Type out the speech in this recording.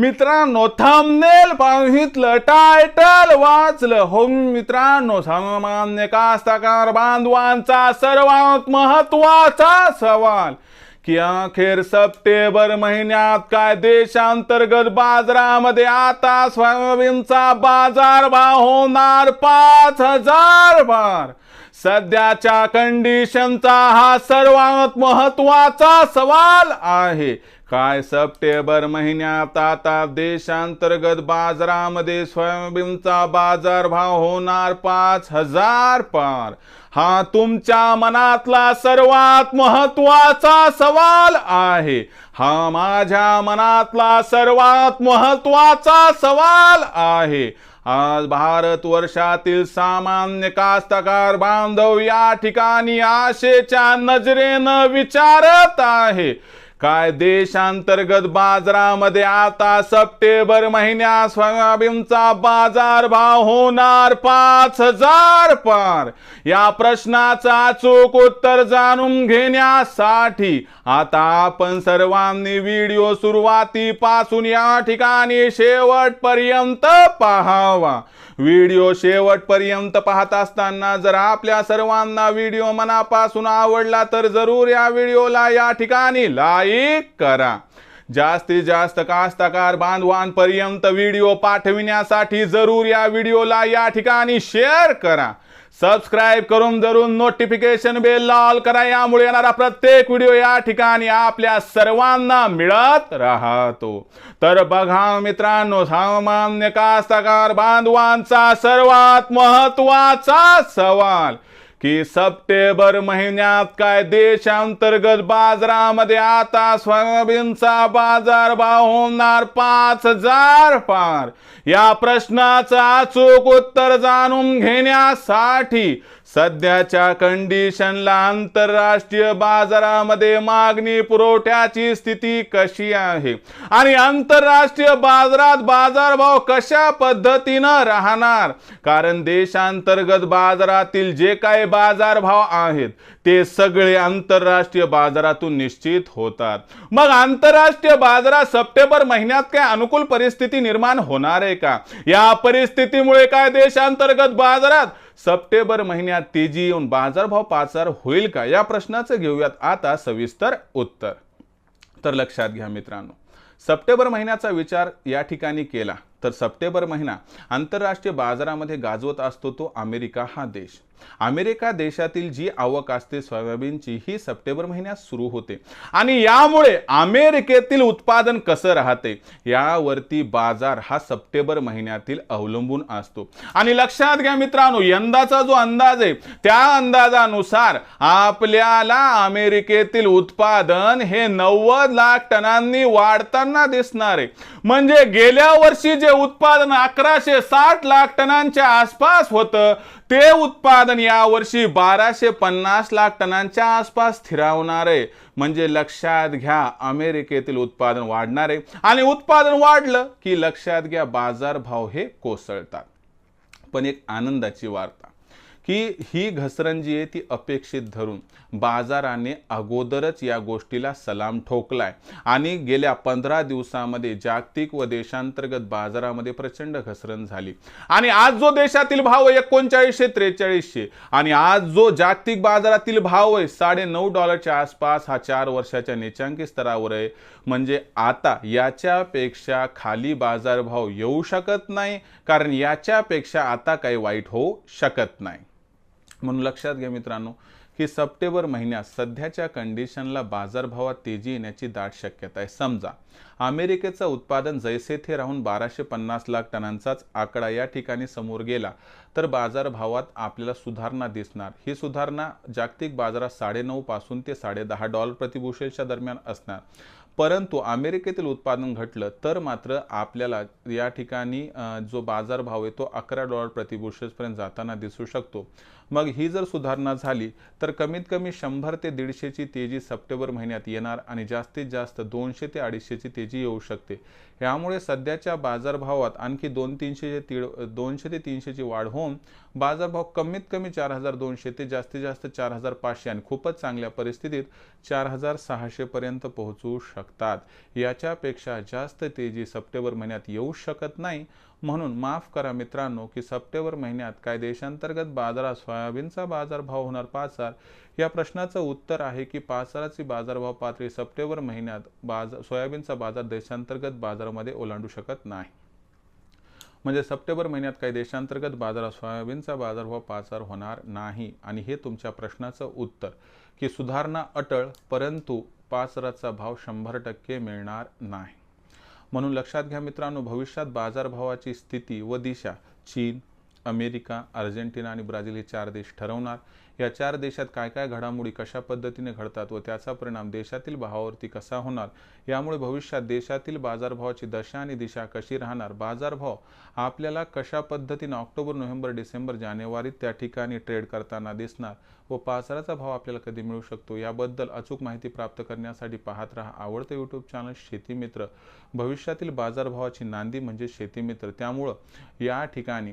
मित्रांनो thumbnail पाहितलं title वाचलं. हो मित्रांनो सामान्य कास्तकार बांधवांचा सर्वात महत्त्वाचा सवाल की अखेर सप्टेंबर महिन्यात काय देशांतर्गत बाजारामध्ये आता सोयाबीनचा बाजार भाव होणार पाच हजार बार. सध्याच्या कंडिशनचा हा सर्वात महत्त्वाचा सवाल आहे. काय सप्टेंबर महिन्यात आता देशांतर्गत बाजारामध्ये सोयाबीनचा बाजारभाव होणार पाच हजार पार. हा तुमच्या मनातला सर्वात महत्त्वाचा सवाल आहे. हा माझ्या मनातला सर्वात महत्त्वाचा सवाल आहे. आज भारत वर्षातील सामान्य कास्तकार बांधव या ठिकाणी आशेच्या नजरेनं विचारत आहे. काय देशांतर्गत बाजारामध्ये आता सप्टेंबर महिन्यात सोयाबीनचा बाजार भाव होणार पाच हजार पार. या प्रश्नाचा चूक उत्तर जाणून घेण्यासाठी आता आपण सर्वांनी व्हिडिओ सुरुवातीपासून या ठिकाणी शेवटपर्यंत पाहावा. व्हिडिओ शेवटपर्यंत पाहत असताना जर आपल्या सर्वांना व्हिडिओ मनापासून आवडला तर जरूर या व्हिडिओला या ठिकाणी लाईक करा. जास्तीत जास्त कास्तकार बांधवांपर्यंत व्हिडिओ पाठविण्यासाठी जरूर या व्हिडिओला या ठिकाणी शेअर करा. सबस्क्राईब करून जरूर नोटिफिकेशन बेल लाल करा. यामुळे येणारा प्रत्येक व्हिडिओ या ठिकाणी आपल्या सर्वांना मिळत राहतो. तर बघा मित्रांनो सामान्य कास्तकार बांधवांचा सर्वात महत्त्वाचा सवाल. की सप्टेंबर महिन्यात काय देशांतर्गत बाजारामध्ये आता सोयाबीनचा बाजार भाव होणार पाच हजार पार. या प्रश्नाचं अचूक उत्तर जाणून घेण्यासाठी सध्याच्या कंडिशनला आंतरराष्ट्रीय बाजारामध्ये मागणी पुरवठ्याची स्थिती कशी आहे? आणि आंतरराष्ट्रीय बाजारात बाजारभाव कशा पद्धतीनं राहणार? कारण देशांतर्गत बाजारातील जे काही बाजारभाव आहेत ते सगळे आंतरराष्ट्रीय बाजारातून निश्चित होतात. मग आंतरराष्ट्रीय बाजारात सप्टेंबर महिन्यात काय अनुकूल परिस्थिती निर्माण होणार आहे का? या परिस्थितीमुळे काय देशांतर्गत बाजारात सप्टेंबर महिन्यात तेजी येऊन बाजारभाव पाचार होईल का? या प्रश्नाचं घेऊयात आता सविस्तर उत्तर. तर लक्षात घ्या मित्रांनो सप्टेंबर महिन्याचा विचार या ठिकाणी केला. तर सप्टेंबर महिना आंतरराष्ट्रीय बाजारामध्ये गाजवत असतो तो अमेरिका हा देश. अमेरिका देशातील जी आवक असते सोयाबीनची ही सप्टेंबर महिन्यात सुरू होते. आणि यामुळे अमेरिकेतील उत्पादन कसं राहते? यावरती बाजार हा सप्टेंबर महिन्यातील अवलंबून असतो. आणि लक्षात घ्या मित्रांनो यंदाचा जो अंदाज आहे त्या अंदाजानुसार आपल्याला अमेरिकेतील उत्पादन हे नव्वद लाख टनांनी वाढताना दिसणार आहे. म्हणजे गेल्या वर्षी जे उत्पादन अकराशे साठ लाख टनांच्या आसपास होतं ते उत्पादन यावर्षी बाराशे पन्नास लाख टनांच्या आसपास स्थिरावणार. आहे म्हणजे लक्षात घ्या अमेरिकेतील उत्पादन वाढणार. आहे आणि उत्पादन वाढलं की लक्षात घ्या बाजारभाव हे कोसळतात. पण एक आनंदाची वार्ता. की ही घसरण जी आहे ती अपेक्षित धरून. बाजाराने अगोदरच या गोष्टीला सलाम ठोकलाय. आणि गेल्या पंधरा दिवसामध्ये जागतिक व देशांतर्गत बाजारामध्ये प्रचंड घसरण झाली. आणि आज जो देशातील भाव आहे एकोणचाळीसशे त्रेचाळीसशे आणि आज जो जागतिक बाजारातील भाव आहे साडे नऊ डॉलरच्या आसपास हा चार वर्षाच्या नेचांकी स्तरावर आहे. म्हणजे आता याच्यापेक्षा खाली बाजारभाव येऊ शकत नाही कारण याच्यापेक्षा आता काही वाईट होऊ शकत नाही. म्हणून लक्षात घ्या मित्रांनो की सप्टेंबर महिन्यात सध्याच्या कंडिशनला बाजारभावात तेजी येण्याची दाट शक्यता आहे. समजा अमेरिकेचं उत्पादन जैसे थे राहून बाराशे पन्नास लाख टनांचाच आकडा या ठिकाणी समोर गेला तर बाजारभावात आपल्याला सुधारणा दिसणार. ही सुधारणा जागतिक बाजारात साडेनऊ पासून ते साडेदहा डॉलर प्रतिबुशेलच्या दरम्यान असणार. परंतु अमेरिकेतील उत्पादन घटलं तर मात्र आपल्याला या ठिकाणी जो बाजारभाव आहे तो अकरा डॉलर प्रतिबुशेसपर्यंत जाताना दिसू शकतो. मग ही जर सुधारणा झाली तर कमीत कमी शंभर ते दीडशेची तेजी सप्टेंबर महिन्यात येणार आणि जास्तीत जास्त दोनशे ते अडीचशेची तेजी येऊ शकते. यामुळे सध्याच्या बाजारभावात आणखी दोन तीनशे तीड दोनशे ते तीनशेची वाढ होऊन बाजारभाव कमीत कमी चार हजार दोनशे ते जास्तीत जास्त चार हजार पाचशे आणि खूपच चांगल्या परिस्थितीत चार हजार सहाशेपर्यंत पोहोचू शकतात. याच्यापेक्षा जास्त तेजी सप्टेंबर महिन्यात येऊ शकत नाही. म्हणून माफ करा मित्रांनो की सप्टेंबर महिन्यात काय देशांतर्गत बाजारात सोयाबीनचा बाजारभाव होणार पाचार या प्रश्नाचं उत्तर आहे की पाचाराची बाजारभाव पातळी सप्टेंबर महिन्यात बाजार सोयाबीनचा बाजार देशांतर्गत बाजारामध्ये ओलांडू शकत नाही. म्हणजे सप्टेंबर महिन्यात काही देशांतर्गत बाजारात सोयाबीनचा बाजारभाव पाचार होणार नाही. आणि हे तुमच्या प्रश्नाचं उत्तर की सुधारणा अटळ परंतु पाचराचा भाव शंभर टक्के मिळणार नाही. म्हणून लक्षात घ्या मित्रांनो भविष्यात बाजारभावाची स्थिती व दिशा चीन अमेरिका अर्जेंटिना आणि ब्राझील हे चार देश ठरवणार. या चार देशात काय काय घडामोडी कशा पद्धतीने घडतात व त्याचा परिणाम देशातील भावावरती कसा होणार? यामुळे भविष्यात देशातील बाजारभावाची दशा आणि दिशा कशी राहणार? बाजारभाव आपल्याला कशा पद्धतीने ऑक्टोबर नोव्हेंबर डिसेंबर जानेवारीत त्या ठिकाणी ट्रेड करताना दिसणार व पाचाराचा भाव आपल्याला कधी मिळू शकतो? याबद्दल अचूक माहिती प्राप्त करण्यासाठी पाहत राहा आवडतं यूट्यूब चॅनल शेतीमित्र भविष्यातील बाजारभावाची नांदी म्हणजे शेतीमित्र त्यामुळं या ठिकाणी